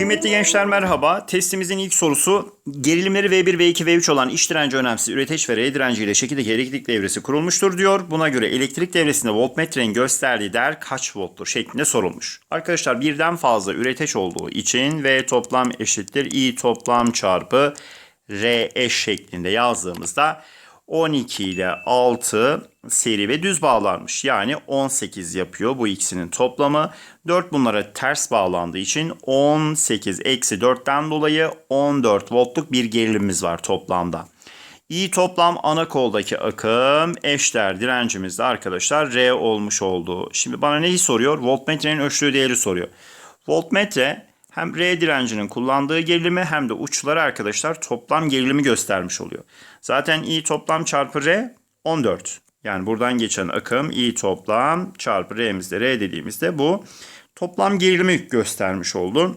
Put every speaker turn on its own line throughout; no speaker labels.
Kıymetli gençler merhaba. Testimizin ilk sorusu gerilimleri V1, V2, V3 olan iç direnci önemsiz üreteç ve R direnci ile şekildeki elektrik devresi kurulmuştur diyor. Buna göre elektrik devresinde voltmetrenin gösterdiği değer kaç volttur şeklinde sorulmuş. Arkadaşlar birden fazla üreteç olduğu için V toplam eşittir I toplam çarpı R eş şeklinde yazdığımızda 12 ile 6 seri ve düz bağlanmış. Yani 18 yapıyor bu ikisinin toplamı. 4 bunlara ters bağlandığı için 18 eksi 4'ten dolayı 14 voltluk bir gerilimimiz var toplamda. İ toplam ana koldaki akım eşdeğer direncimizde arkadaşlar R olmuş oldu. Şimdi bana neyi soruyor? Voltmetrenin ölçtüğü değeri soruyor. Voltmetre hem R direncinin kullandığı gerilimi hem de uçları arkadaşlar toplam gerilimi göstermiş oluyor. Zaten I toplam çarpı R 14. Yani buradan geçen akım I toplam çarpı R'mizde R dediğimizde bu toplam gerilimi göstermiş oldu.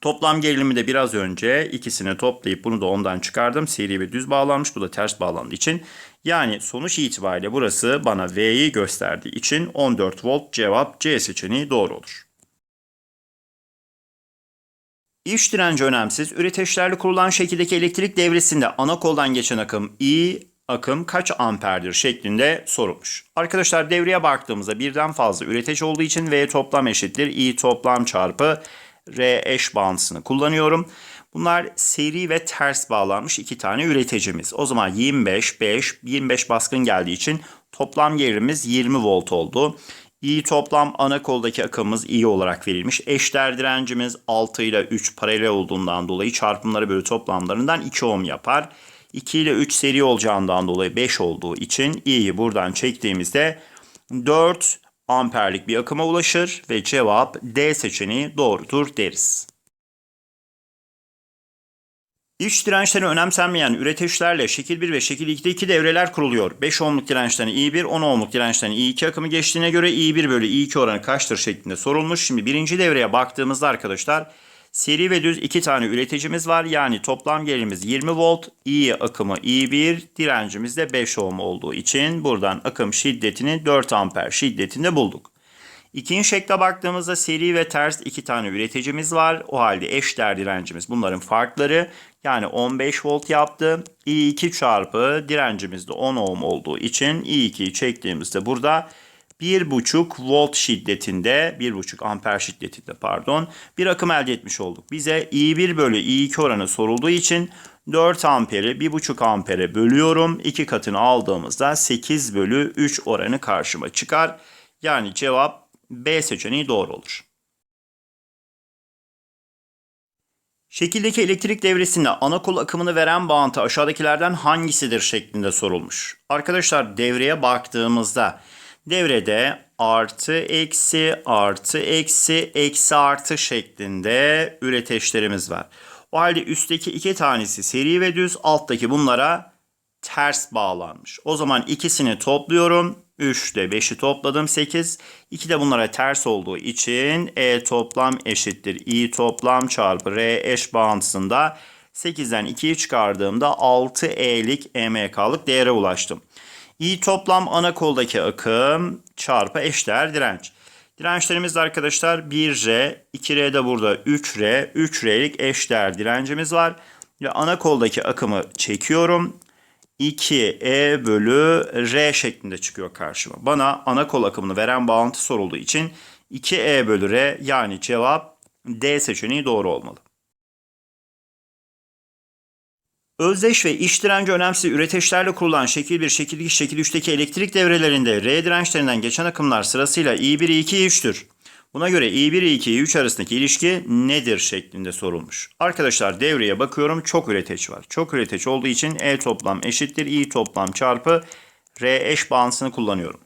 Toplam gerilimi de biraz önce ikisini toplayıp bunu da ondan çıkardım. Seri ve düz bağlanmış. Bu da ters bağlandığı için. Yani sonuç itibariyle burası bana V'yi gösterdiği için 14 volt cevap C seçeneği doğru olur. İç direnci önemsiz. Üreteçlerle kurulan şekildeki elektrik devresinde ana koldan geçen akım I akım kaç amperdir şeklinde sorulmuş. Arkadaşlar devreye baktığımızda birden fazla üreteç olduğu için V toplam eşittir I toplam çarpı R eş bağıntısını kullanıyorum. Bunlar seri ve ters bağlanmış iki tane üreticimiz. O zaman 25, 5, 25 baskın geldiği için toplam gerilimiz 20 volt oldu. I toplam ana koldaki akımımız I olarak verilmiş. Eşdeğer direncimiz 6 ile 3 paralel olduğundan dolayı çarpımları bölü toplamlarından 2 ohm yapar. 2 ile 3 seri olacağından dolayı 5 olduğu için i'yi buradan çektiğimizde 4 amperlik bir akıma ulaşır ve cevap D seçeneği doğrudur deriz. İç dirençleri önemsenmeyen üreteçlerle şekil 1 ve şekil 2'de iki devreler kuruluyor. 5 ohmluk dirençten I1, 10 ohmluk dirençten I2 akımı geçtiğine göre I1 bölü I2 oranı kaçtır şeklinde sorulmuş. Şimdi birinci devreye baktığımızda arkadaşlar seri ve düz iki tane üreticimiz var. Yani toplam gerilimiz 20 volt. I akımı I1, direncimiz de 5 ohm olduğu için buradan akım şiddetini 4 amper şiddetinde bulduk. İkinci şekle baktığımızda seri ve ters iki tane üreticimiz var. O halde eşdeğer direncimiz bunların farkları. Yani 15 volt yaptı. I2 çarpı direncimiz de 10 ohm olduğu için I2'yi çektiğimizde burada 1,5 volt şiddetinde 1,5 amper şiddetinde pardon bir akım elde etmiş olduk. Bize I1 bölü I2 oranı sorulduğu için 4 amperi 1,5 ampere bölüyorum. 2 katını aldığımızda 8 bölü 3 oranı karşıma çıkar. Yani cevap B seçeneği doğru olur. Şekildeki elektrik devresinde ana kol akımını veren bağıntı aşağıdakilerden hangisidir şeklinde sorulmuş. Arkadaşlar devreye baktığımızda devrede artı eksi artı eksi eksi artı şeklinde üreteçlerimiz var. O halde üstteki iki tanesi seri ve düz alttaki bunlara ters bağlanmış. O zaman ikisini topluyorum. 3 ile 5'i topladım 8. 2 de bunlara ters olduğu için E toplam eşittir. I toplam çarpı R eş bağıntısında 8'den 2'yi çıkardığımda 6E'lik EMK'lık değere ulaştım. I toplam ana koldaki akım çarpı eşdeğer direnç. Dirençlerimiz de arkadaşlar 1R, 2R de burada 3R, 3R'lik eşdeğer direncimiz var. Ve ana koldaki akımı çekiyorum. 2E bölü R şeklinde çıkıyor karşıma. Bana ana kol akımını veren bağıntı sorulduğu için 2E bölü R yani cevap D seçeneği doğru olmalı. Özdeş ve iç direnci önemsiz üreteçlerle kurulan şekil 1, şekil 2, şekil 3'teki elektrik devrelerinde R dirençlerinden geçen akımlar sırasıyla I1, I2, I3'tür. Buna göre I1, I2, I3 arasındaki ilişki nedir şeklinde sorulmuş. Arkadaşlar devreye bakıyorum çok üreteç var. Çok üreteç olduğu için E toplam eşittir I toplam çarpı R eş bağıntısını kullanıyorum.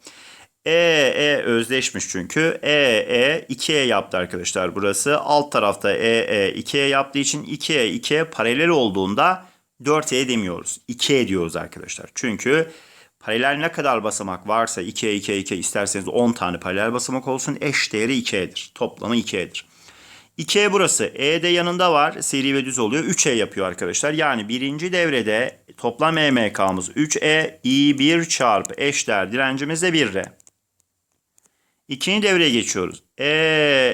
E, E özdeşmiş çünkü. E, E 2E yaptı arkadaşlar burası. Alt tarafta E, E 2E yaptığı için 2E, 2E paralel olduğunda 4E demiyoruz. 2E diyoruz arkadaşlar. Çünkü Paralel ne kadar basamak varsa 2'ye 2'ye 2 isterseniz 10 tane paralel basamak olsun eş değeri 2'dir. Toplamı 2'dir. 2'ye burası. E de yanında var. Seri ve düz oluyor. 3E yapıyor arkadaşlar. Yani birinci devrede toplam EMK'mız 3E. I1 çarpı eşdeğer direncimiz de 1R. İkinci devreye geçiyoruz. E,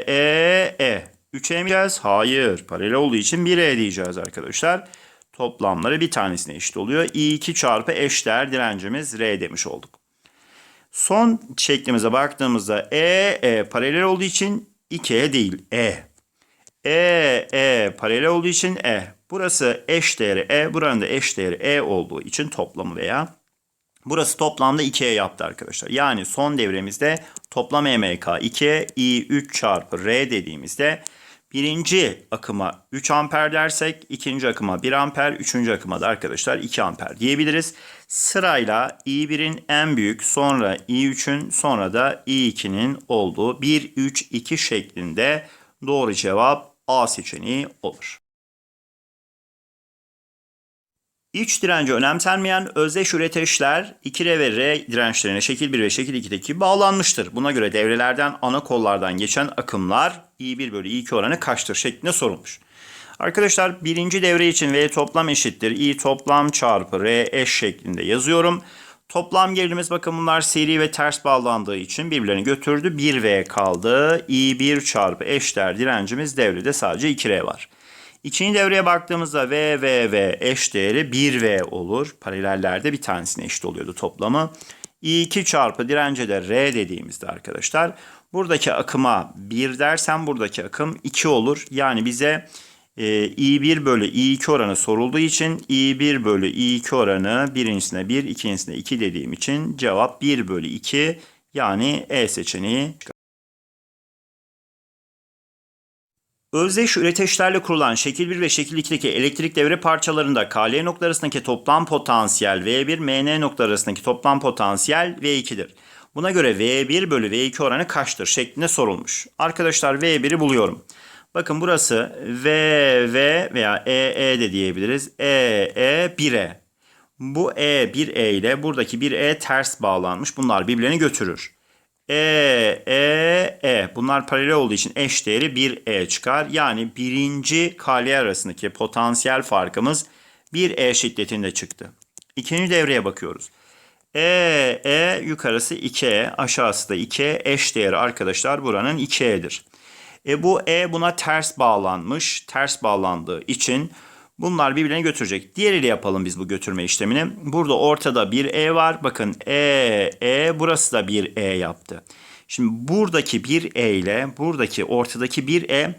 E, E. 3E mi diyeceğiz? Hayır. Paralel olduğu için 1E diyeceğiz arkadaşlar. Toplamları bir tanesine eşit oluyor. I2 çarpı eşdeğer direncimiz R demiş olduk. Son şeklimize baktığımızda E, E paralel olduğu için 2E değil E. E, E paralel olduğu için E. Burası eş değeri E, buranın da eş değeri E olduğu için toplamı veya burası toplamda 2E yaptı arkadaşlar. Yani son devremizde toplam EMK 2E, I3 çarpı R dediğimizde birinci akıma 3 amper dersek ikinci akıma 1 amper, üçüncü akıma da arkadaşlar 2 amper diyebiliriz. Sırayla I1'in en büyük sonra I3'ün sonra da I2'nin olduğu 1, 3, 2 şeklinde doğru cevap A seçeneği olur. İç direnci önemsenmeyen özdeş üreteçler 2R ve R dirençlerine şekil 1 ve şekil 2'deki bağlanmıştır. Buna göre devrelerden ana kollardan geçen akımlar I1 bölü I2 oranı kaçtır şeklinde sorulmuş. Arkadaşlar birinci devre için V toplam eşittir. I toplam çarpı R eş şeklinde yazıyorum. Toplam gerilimiz bakın bunlar seri ve ters bağlandığı için birbirlerini götürdü. 1V kaldı. I1 çarpı eşdeğer direncimiz devrede sadece 2R var. İkinci devreye baktığımızda V, V, V eş değeri 1V olur. Paralellerde bir tanesine eşit oluyordu toplamı. I2 çarpı dirence de R dediğimizde arkadaşlar buradaki akıma 1 dersem buradaki akım 2 olur. Yani bize e, I1 bölü I2 oranı sorulduğu için I1 bölü I2 oranı birincisine 1, ikincisine 2 dediğim için cevap 1 bölü 2 yani E seçeneği. Özdeş üreteçlerle kurulan şekil 1 ve şekil 2'deki elektrik devre parçalarında KL nokta arasındaki toplam potansiyel V1, MN nokta arasındaki toplam potansiyel V2'dir. Buna göre V1 bölü V2 oranı kaçtır şeklinde sorulmuş. Arkadaşlar V1'i buluyorum. Bakın burası V, V veya E, E de diyebiliriz. E, E, 1E. Bu E, 1E ile buradaki 1E ters bağlanmış. Bunlar birbirlerini götürür. E, E, E. Bunlar paralel olduğu için eş değeri 1E çıkar. Yani birinci KL arasındaki potansiyel farkımız 1E şiddetinde çıktı. İkinci devreye bakıyoruz. E, E yukarısı 2E, aşağısı da 2E. Eş değeri arkadaşlar buranın 2E'dir. E bu E buna ters bağlanmış. Ters bağlandığı için bunlar birbirine götürecek. Diğeriyle yapalım biz bu götürme işlemini. Burada ortada bir E var. Bakın E, E burası da bir E yaptı. Şimdi buradaki bir E ile buradaki ortadaki bir E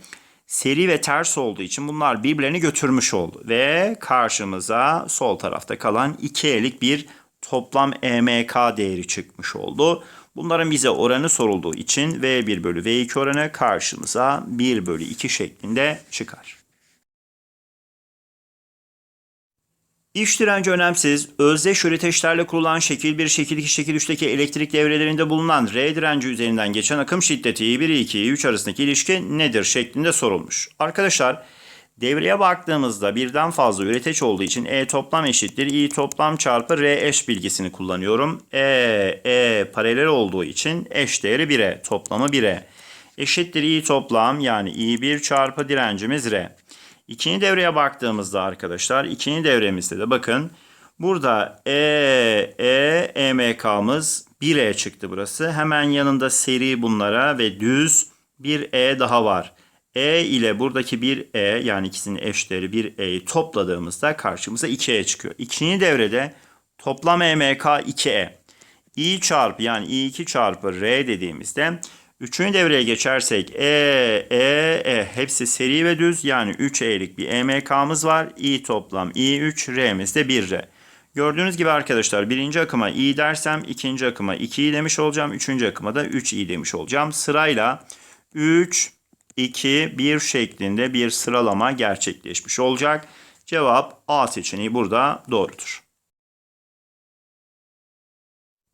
seri ve ters olduğu için bunlar birbirlerini götürmüş oldu. Ve karşımıza sol tarafta kalan 2E'lik bir toplam EMK değeri çıkmış oldu. Bunların bize oranı sorulduğu için V1 bölü V2 oranı karşımıza 1 bölü 2 şeklinde çıkar. İç direnci önemsiz, özdeş üreteçlerle kurulan şekil 1, şekil 2, şekil 3'teki elektrik devrelerinde bulunan R direnci üzerinden geçen akım şiddeti I1, I2, I3 arasındaki ilişki nedir şeklinde sorulmuş. Arkadaşlar devreye baktığımızda birden fazla üreteç olduğu için E toplam eşittir I toplam çarpı R eş bilgisini kullanıyorum. E, E paralel olduğu için eş değeri 1'e, toplamı 1'e. Eşittir I toplam yani I1 çarpı direncimiz R. İkinci devreye baktığımızda arkadaşlar ikinci devremizde de bakın burada E, E, EMK'mız 1E çıktı burası. Hemen yanında seri bunlara ve düz bir E daha var. E ile buradaki bir E yani ikisinin eşleri bir E'yi topladığımızda karşımıza 2E çıkıyor. İkinci devrede toplam EMK 2E. I çarpı yani I2 çarpı R dediğimizde Üçüncü devreye geçersek E, E, E hepsi seri ve düz yani 3E'lik bir EMK'mız var. I toplam I3, R'miz de 1R. Gördüğünüz gibi arkadaşlar birinci akıma I dersem ikinci akıma 2i demiş olacağım. Üçüncü akıma da 3i demiş olacağım. Sırayla 3, 2, 1 şeklinde bir sıralama gerçekleşmiş olacak. Cevap A seçeneği burada doğrudur.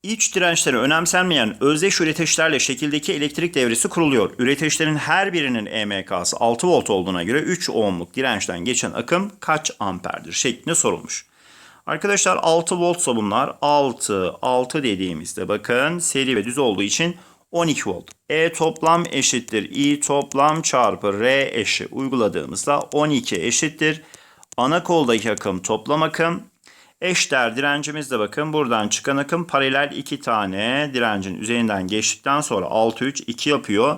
İç dirençleri önemsenmeyen özdeş üreteçlerle şekildeki elektrik devresi kuruluyor. Üreteçlerin her birinin EMK'sı 6 volt olduğuna göre 3 ohmluk dirençten geçen akım kaç amperdir şeklinde sorulmuş. Arkadaşlar 6 voltsa bunlar 6, 6 dediğimizde bakın seri ve düz olduğu için 12 volt. E toplam eşittir I toplam çarpı R eşi uyguladığımızda 12 eşittir. Ana koldaki akım toplam akım Eşdeğer direncimiz de bakın buradan çıkan akım paralel iki tane direncin üzerinden geçtikten sonra 6 3 2 yapıyor.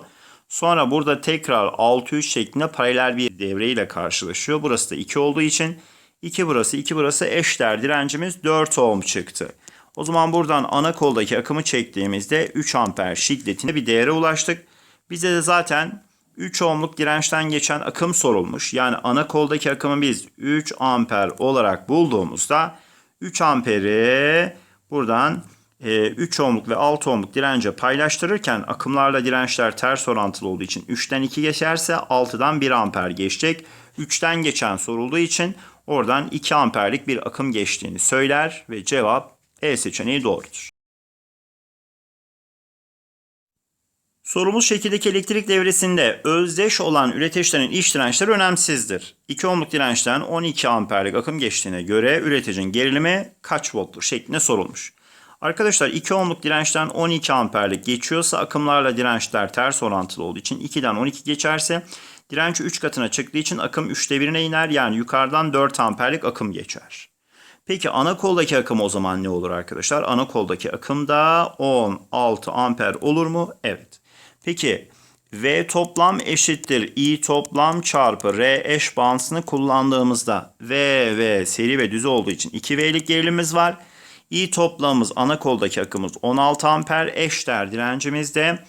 Sonra burada tekrar 6-3 şeklinde paralel bir devreyle karşılaşıyor. Burası da 2 olduğu için 2 burası 2 burası eşler direncimiz 4 ohm çıktı. O zaman buradan ana koldaki akımı çektiğimizde 3 amper şiddetinde bir değere ulaştık. Bize de zaten 3 ohmluk dirençten geçen akım sorulmuş. Yani ana koldaki akımı biz 3 amper olarak bulduğumuzda 3 amperi buradan 3 ohmluk ve 6 ohmluk dirence paylaştırırken akımlarla dirençler ters orantılı olduğu için 3'ten 2 geçerse 6'dan 1 amper geçecek. 3'ten geçen sorulduğu için oradan 2 amperlik bir akım geçtiğini söyler ve cevap E seçeneği doğrudur. Sorumuz şekildeki elektrik devresinde özdeş olan üreticilerin iç dirençleri önemsizdir. 2 ohmluk dirençten 12 amperlik akım geçtiğine göre üreticinin gerilimi kaç volttur şeklinde sorulmuş. Arkadaşlar 2 ohmluk dirençten 12 amperlik geçiyorsa akımlarla dirençler ters orantılı olduğu için 2'den 12 geçerse direnç 3 katına çıktığı için akım 3'te 1'ine iner yani yukarıdan 4 amperlik akım geçer. Peki ana koldaki akım o zaman ne olur arkadaşlar? Ana koldaki akım da 16 amper olur mu? Evet. Peki V toplam eşittir I toplam çarpı R eş bağıntısını kullandığımızda V V seri ve düz olduğu için 2V'lik gerilimimiz var. I toplamımız ana koldaki akımız 16 amper eşler direncimizde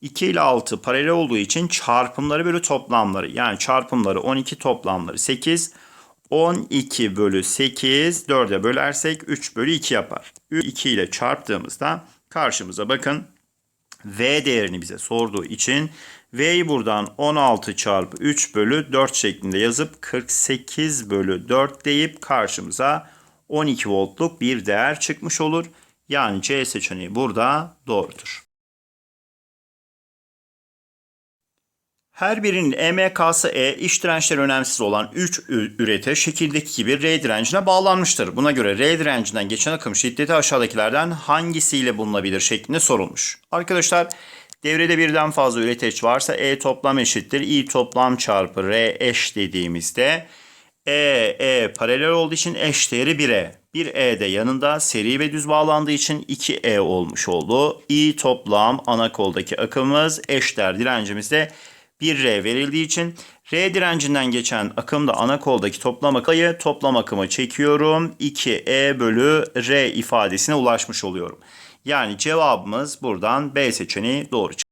2 ile 6 paralel olduğu için çarpımları bölü toplamları yani çarpımları 12 toplamları 8 12 bölü 8 4'e bölersek 3 bölü 2 yapar. 2 ile çarptığımızda karşımıza bakın V değerini bize sorduğu için V'yi buradan 16 çarpı 3 bölü 4 şeklinde yazıp 48 bölü 4 deyip karşımıza 12 voltluk bir değer çıkmış olur. Yani C seçeneği burada doğrudur. Her birinin EMK'sı E, iç dirençleri önemsiz olan 3 ürete şekildeki gibi R direncine bağlanmıştır. Buna göre R direncinden geçen akım şiddeti aşağıdakilerden hangisiyle bulunabilir şeklinde sorulmuş. Arkadaşlar devrede birden fazla üreteç varsa E toplam eşittir. I toplam çarpı R eş dediğimizde E, E paralel olduğu için eş değeri 1E. 1E de yanında seri ve düz bağlandığı için 2E olmuş oldu. I toplam ana koldaki akımımız eşler direncimizde 1R verildiği için R direncinden geçen akım da ana koldaki toplam akıyı toplam akımı çekiyorum. 2E bölü R ifadesine ulaşmış oluyorum. Yani cevabımız buradan B seçeneği doğru çıkıyor.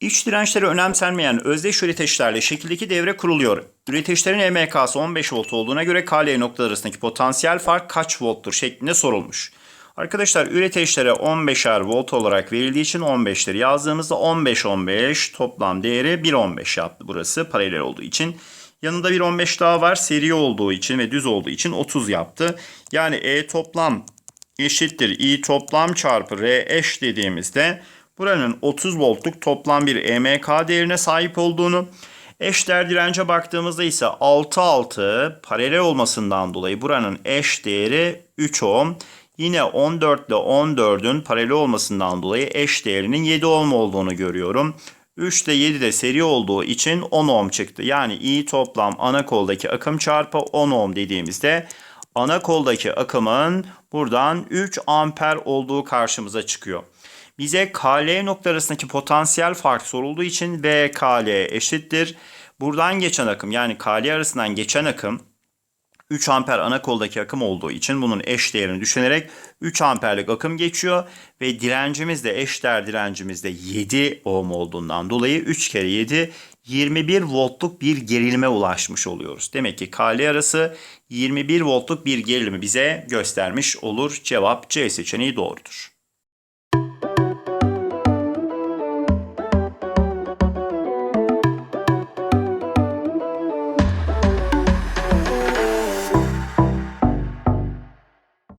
İç dirençleri önemsenmeyen özdeş üreteçlerle şekildeki devre kuruluyor. Üreteçlerin EMK'sı 15 volt olduğuna göre KL noktalar arasındaki potansiyel fark kaç volttur şeklinde sorulmuş. Arkadaşlar üreteçlere 15'er volt olarak verildiği için 15'leri yazdığımızda 15-15 toplam değeri 1.15 yaptı burası paralel olduğu için. Yanında bir 15 daha var seri olduğu için ve düz olduğu için 30 yaptı. Yani E toplam eşittir I toplam çarpı R eş dediğimizde buranın 30 voltluk toplam bir EMK değerine sahip olduğunu Eşler dirence baktığımızda ise 6-6 paralel olmasından dolayı buranın eş değeri 3 ohm. Yine 14 ile 14'ün paralel olmasından dolayı eş değerinin 7 ohm olduğunu görüyorum. 3 ile 7 de seri olduğu için 10 ohm çıktı. Yani I toplam ana koldaki akım çarpı 10 ohm dediğimizde ana koldaki akımın buradan 3 amper olduğu karşımıza çıkıyor. Bize KL nokta arasındaki potansiyel fark sorulduğu için V KL eşittir. Buradan geçen akım yani KL arasından geçen akım 3 amper ana koldaki akım olduğu için bunun eş değerini düşünerek 3 amperlik akım geçiyor ve direncimiz de eşdeğer direncimiz de 7 ohm olduğundan dolayı 3 kere 7 21 voltluk bir gerilime ulaşmış oluyoruz. Demek ki KL arası 21 voltluk bir gerilimi bize göstermiş olur. Cevap C seçeneği doğrudur.